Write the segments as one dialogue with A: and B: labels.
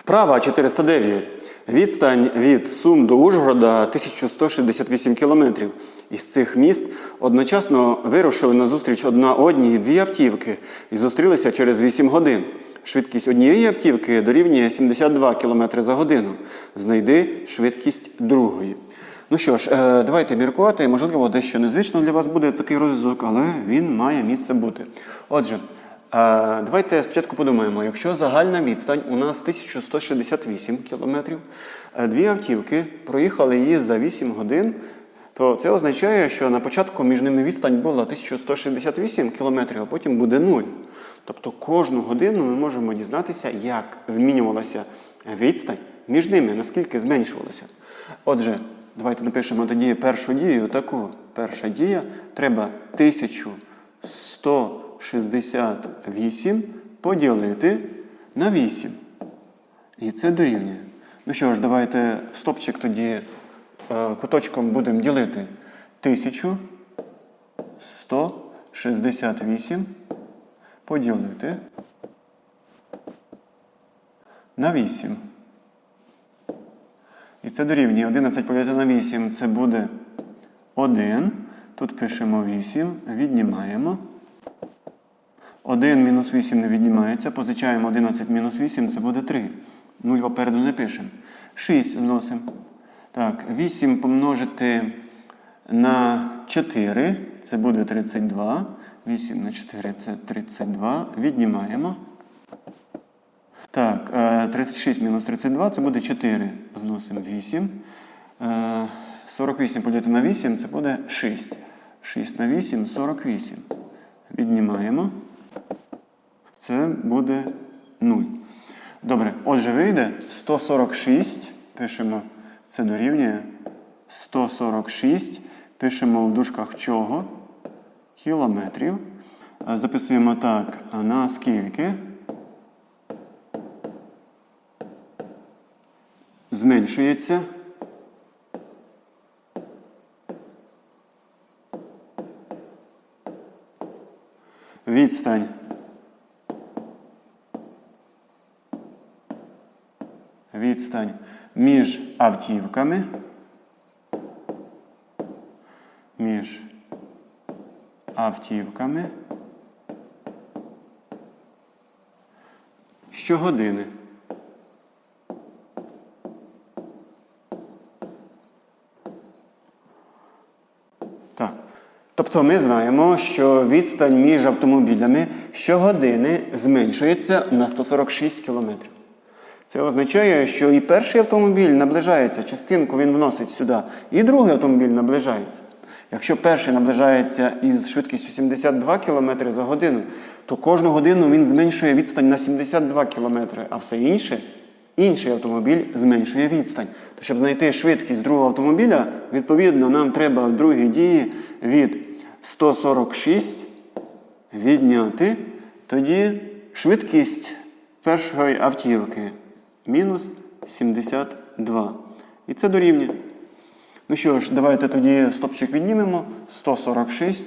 A: Вправа 409. Відстань від Сум до Ужгорода 1168 кілометрів. Із цих міст одночасно вирушили на зустріч одна одній дві автівки і зустрілися через 8 годин. Швидкість однієї автівки дорівнює 72 км за годину. Знайди швидкість другої. Ну що ж, е, давайте міркувати. Можливо, дещо незвично для вас буде такий розв'язок, але він має місце бути. Отже, давайте спочатку подумаємо, якщо загальна відстань у нас 1168 кілометрів, е, дві автівки проїхали її за 8 годин, то це означає, що на початку між ними відстань була 1168 кілометрів, а потім буде 0. Тобто кожну годину ми можемо дізнатися, як змінювалася відстань між ними, наскільки зменшувалася. Отже, давайте напишемо тоді першу дію. Таку перша дія треба 1168 поділити на 8. І це дорівнює. Ну що ж, давайте в стопчик тоді е, куточком будемо ділити 1168 поділити на 8. І це дорівнює 11 поділити на 8 це буде 1. Тут пишемо 8, віднімаємо. 1 мінус 8 не віднімається, позичаємо 11 мінус 8, це буде 3. 0 попереду не пишемо. 6 зносимо. Так, 8 помножити на 4, це буде 32. 8 на 4 це 32. Віднімаємо. Так, е, 36 мінус 32 це буде 4. Зносимо 8. Е, 48 поділити на 8 це буде 6. 6 на 8 48. Віднімаємо. Це буде 0. Добре, отже, вийде 146. Пишемо, це дорівнює 146. Пишемо в дужках чого? Кілометрів. Е, Записуємо так, на скільки зменшується відстань. Відстань між автівками. Між автівками. Щогодини. Так. Тобто ми знаємо, що відстань між автомобілями щогодини зменшується на 146 км. Це означає, що і перший автомобіль наближається, частинку він вносить сюди, і другий автомобіль наближається. Якщо перший наближається із швидкістю 72 км за годину, то кожну годину він зменшує відстань на 72 км, а все інше, інший автомобіль зменшує відстань. То щоб знайти швидкість другого автомобіля, відповідно, нам треба в другій дії від 146 відняти тоді швидкість першої автівки мінус 72. І це дорівнює. Ну що ж, давайте тоді стопчик віднімемо. 146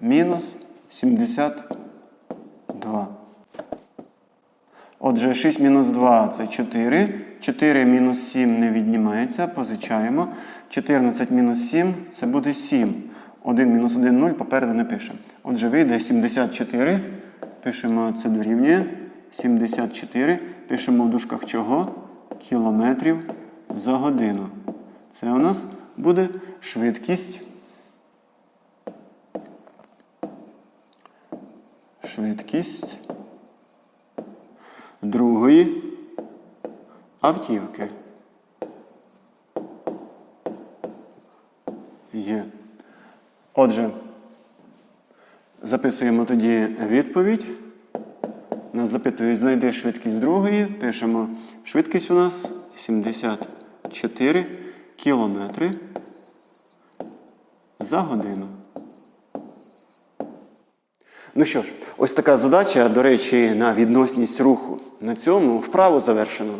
A: мінус 72. Отже, 6 мінус 2 це 4. 4 мінус 7 не віднімається, позичаємо. 14 мінус 7 це буде 7. 1 мінус 1 0 попереду не пишемо. Отже, вийде 74. Пишемо це дорівнює. 74. Пишемо в дужках чого? Кілометрів за годину. Це у нас буде швидкість. Швидкість другої автівки. Є. Отже, записуємо тоді відповідь. Нас запитують, знайди швидкість другої. Пишемо швидкість у нас 74 кілометри за годину. Ну що ж, ось така задача, до речі, на відносність руху. На цьому вправу завершено.